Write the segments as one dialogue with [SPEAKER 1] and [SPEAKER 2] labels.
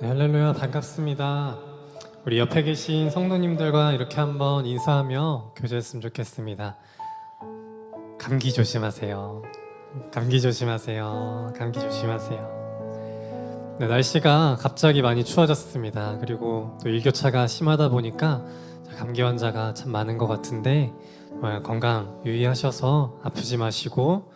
[SPEAKER 1] 네, 할렐루야 반갑습니다. 우리 옆에 계신 성도님들과 이렇게 한번 인사하며 교제했으면 좋겠습니다. 감기 조심하세요. 감기 조심하세요. 감기 조심하세요. 네, 날씨가 갑자기 많이 추워졌습니다. 그리고 또 일교차가 심하다 보니까 감기 환자가 참 많은 것 같은데 건강 유의하셔서 아프지 마시고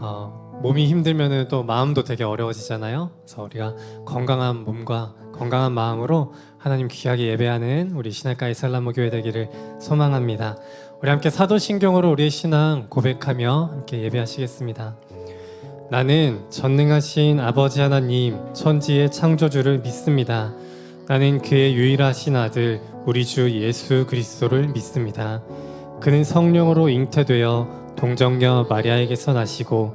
[SPEAKER 1] 어, 몸이 힘들면은 또 마음도 되게 어려워지잖아요. 그래서 우리가 건강한 몸과 건강한 마음으로 하나님 귀하게 예배하는 우리 신학가의 살라모 교회 되기를 소망합니다. 우리 함께 사도신경으로 우리의 신앙 고백하며 함께 예배하시겠습니다. 나는 전능하신 아버지 하나님 천지의 창조주를 믿습니다. 나는 그의 유일하신 아들 우리 주 예수 그리스도를 믿습니다. 그는 성령으로 잉태되어 동정녀 마리아에게서 나시고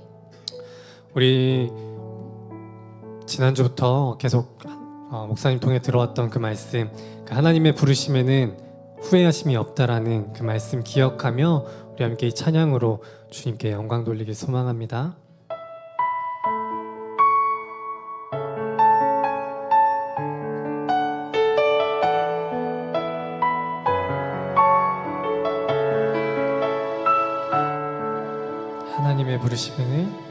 [SPEAKER 1] 우리 지난주부터 계속 어, 목사님 통해 들어왔던 그 말씀, 그 하나님의 부르심에는 후회하심이 없다라는 그 말씀 기억하며 우리 함께 이 찬양으로 주님께 영광 돌리길 소망합니다. 하나님의 부르심에는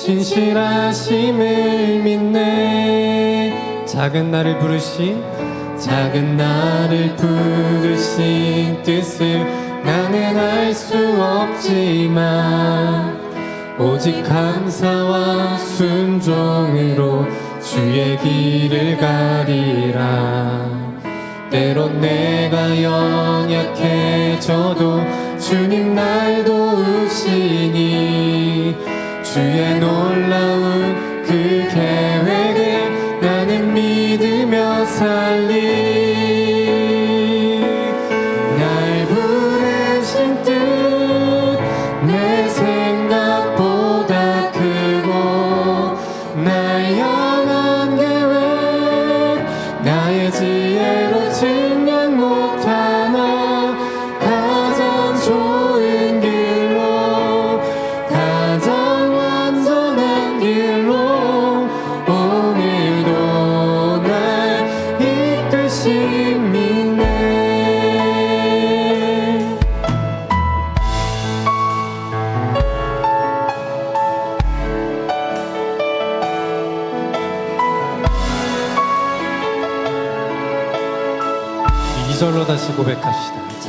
[SPEAKER 1] 진실하심을 믿네. 작은 나를 부르신 작은 나를 부르신 뜻을 나는 알 수 없지만 오직 감사와 순종으로 주의 길을 가리라. 때론 내가 연약해져도 주님 날 도우시니 주의 놀라운 그 계획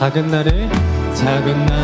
[SPEAKER 1] 작은 나를 작은 나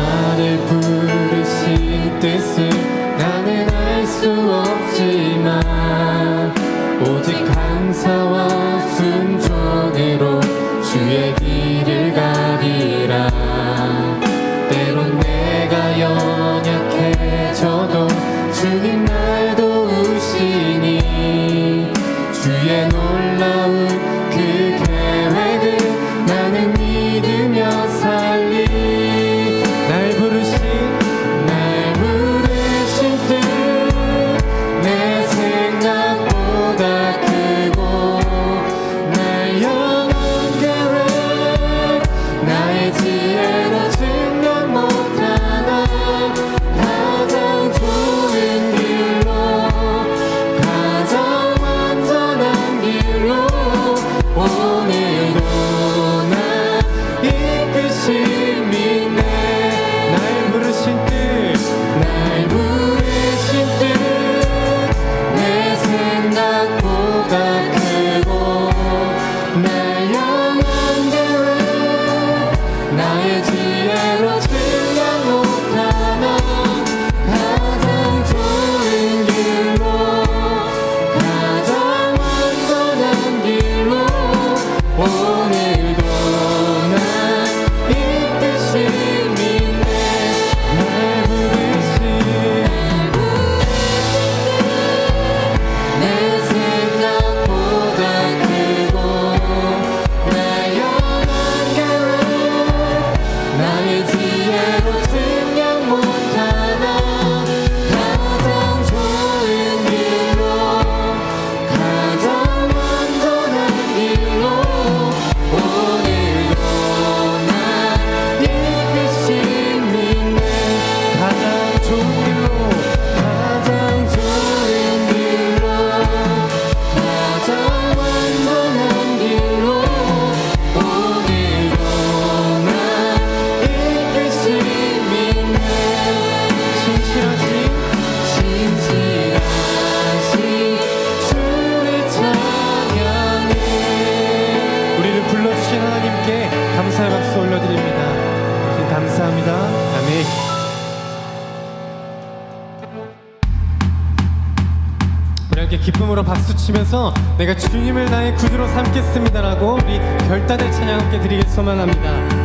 [SPEAKER 1] 기쁨으로 박수치면서 내가 주님을 나의 구주로 삼겠습니다라고 우리 결단의 찬양 함께 드리길 소망합니다.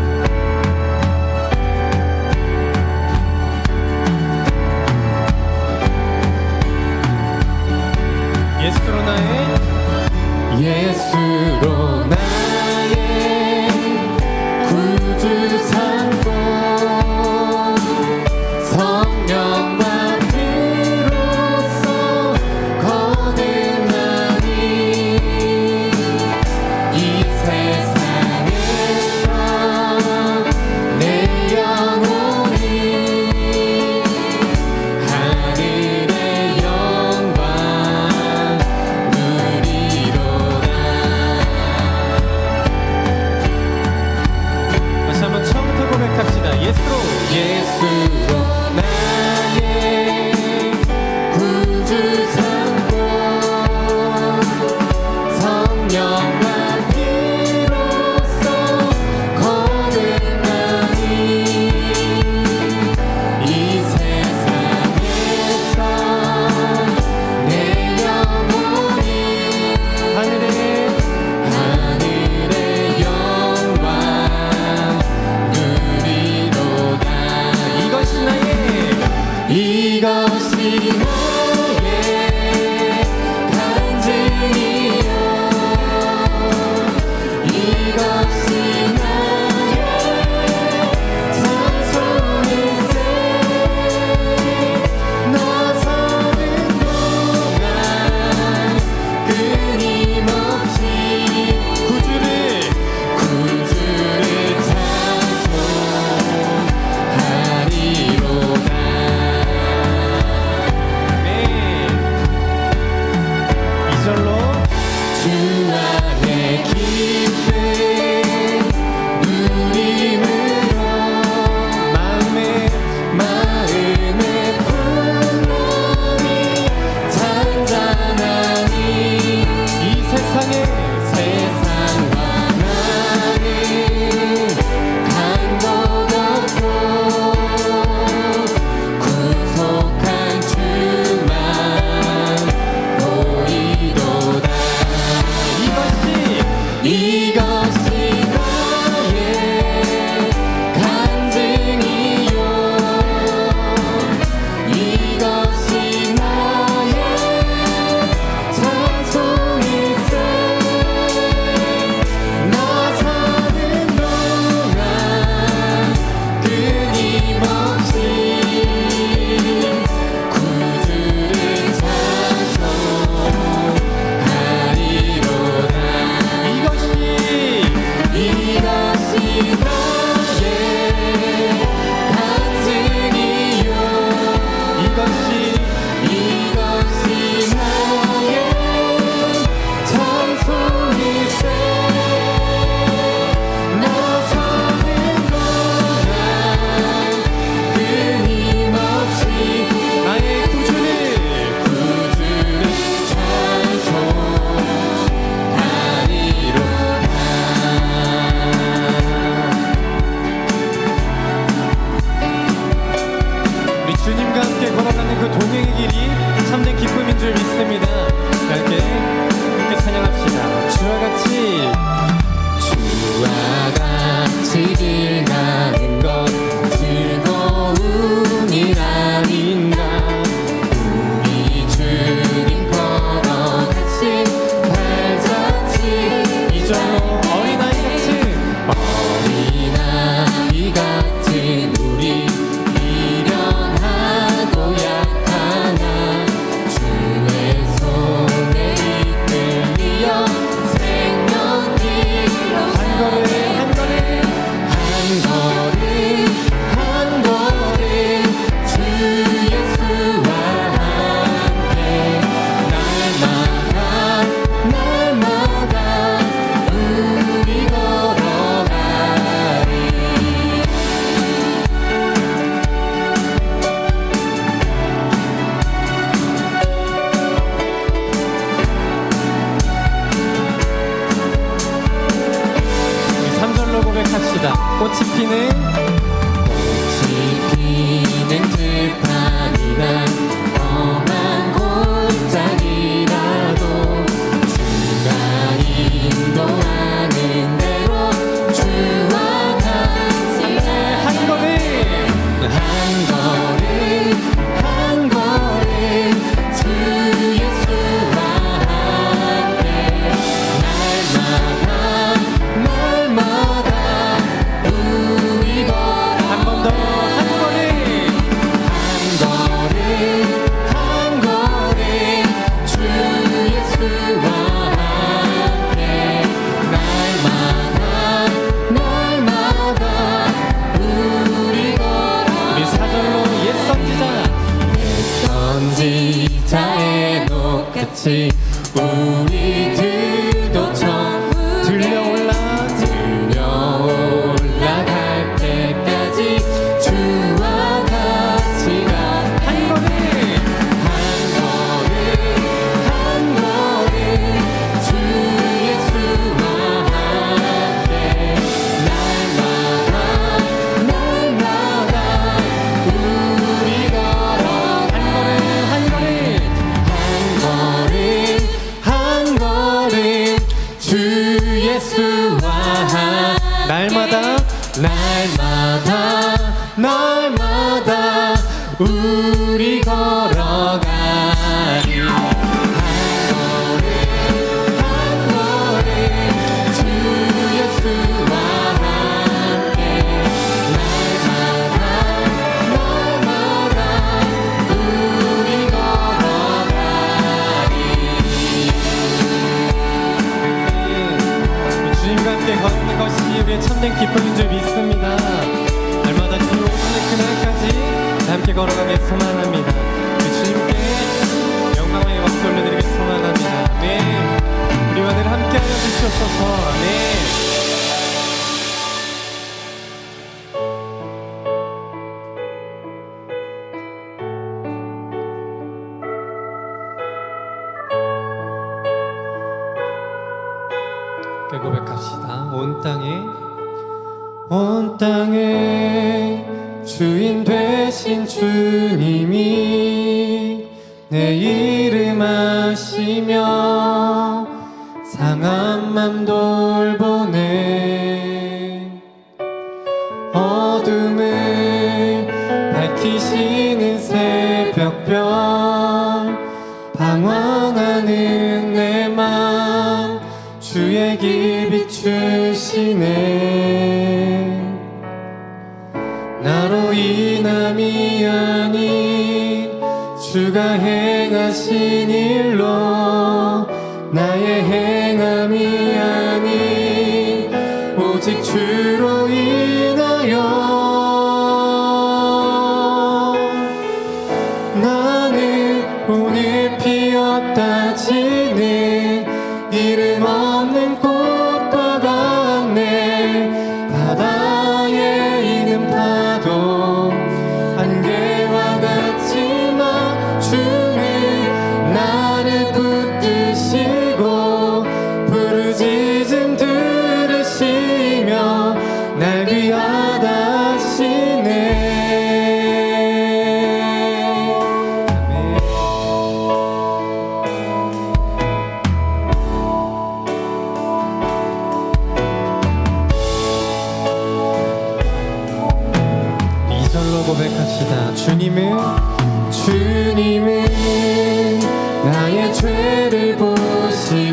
[SPEAKER 1] 걸어가며 소망합니다. 이름 하시며 상한 맘 돌보네 하신 일로 나의 행함이 아닌 오직 주로 인하여 나는 오늘 피었다 지는 말로 고백합시다. 주님은 주님은 나의 죄를 보시고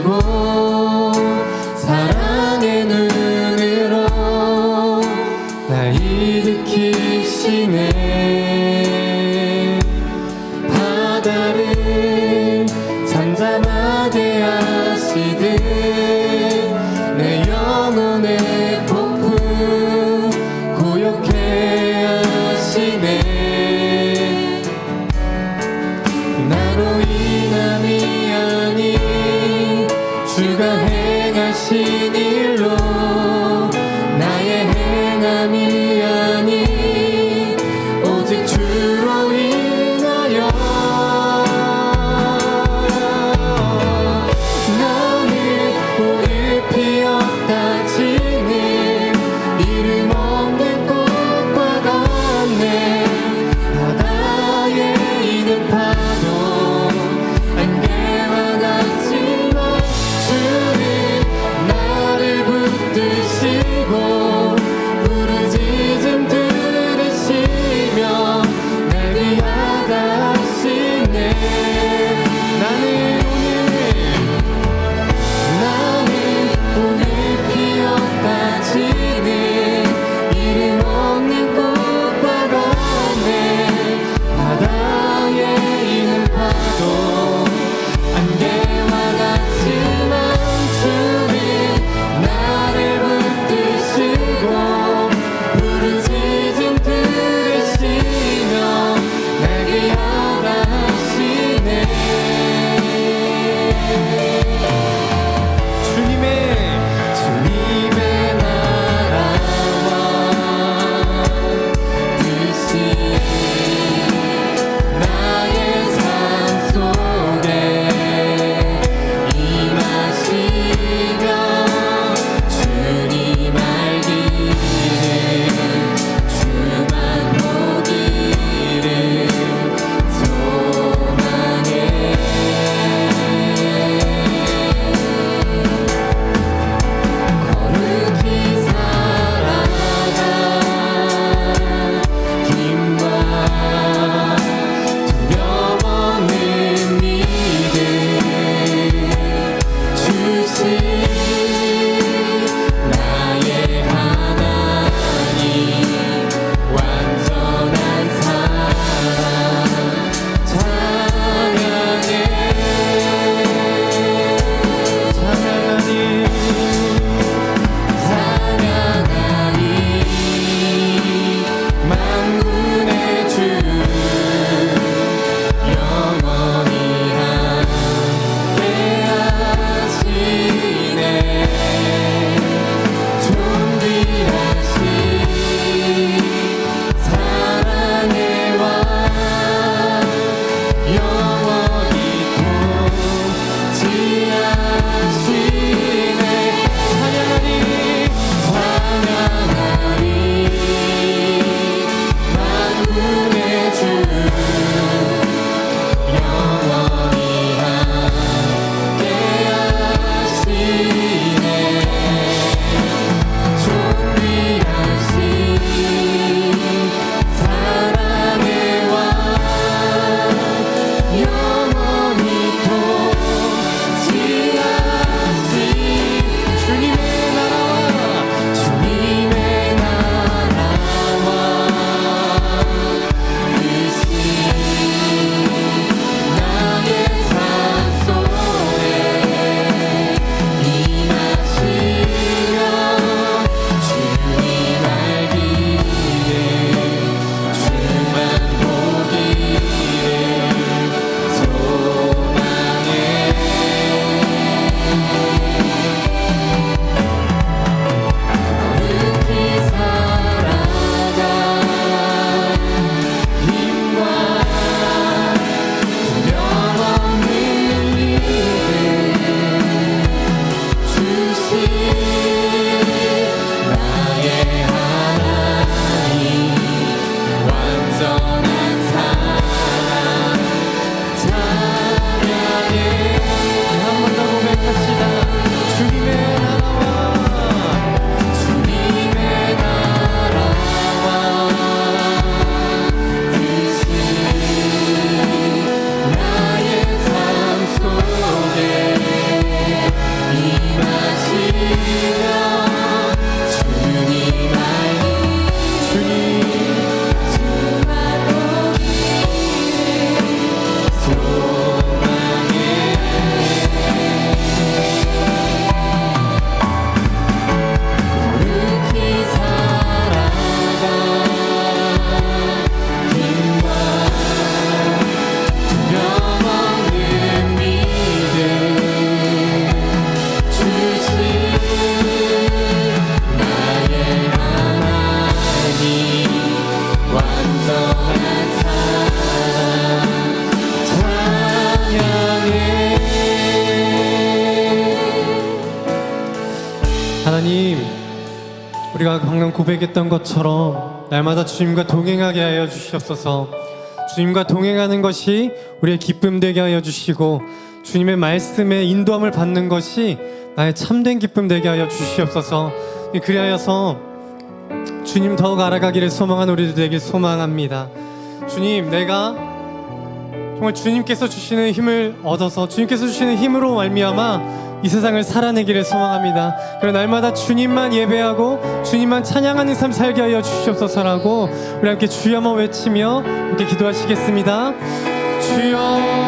[SPEAKER 1] 고백했던 것처럼 날마다 주님과 동행하게 하여 주시옵소서. 주님과 동행하는 것이 우리의 기쁨 되게 하여 주시고 주님의 말씀에 인도함을 받는 것이 나의 참된 기쁨 되게 하여 주시옵소서. 그리하여서 주님 더욱 알아가기를 소망하는 우리들 되길 소망합니다. 주님, 내가 정말 주님께서 주시는 힘을 얻어서 주님께서 주시는 힘으로 말미암아 이 세상을 살아내기를 소망합니다. 그리고 날마다 주님만 예배하고 주님만 찬양하는 삶 살게 하여 주시옵소서라고 우리 함께 주여 한번 외치며 함께 기도하시겠습니다. 주여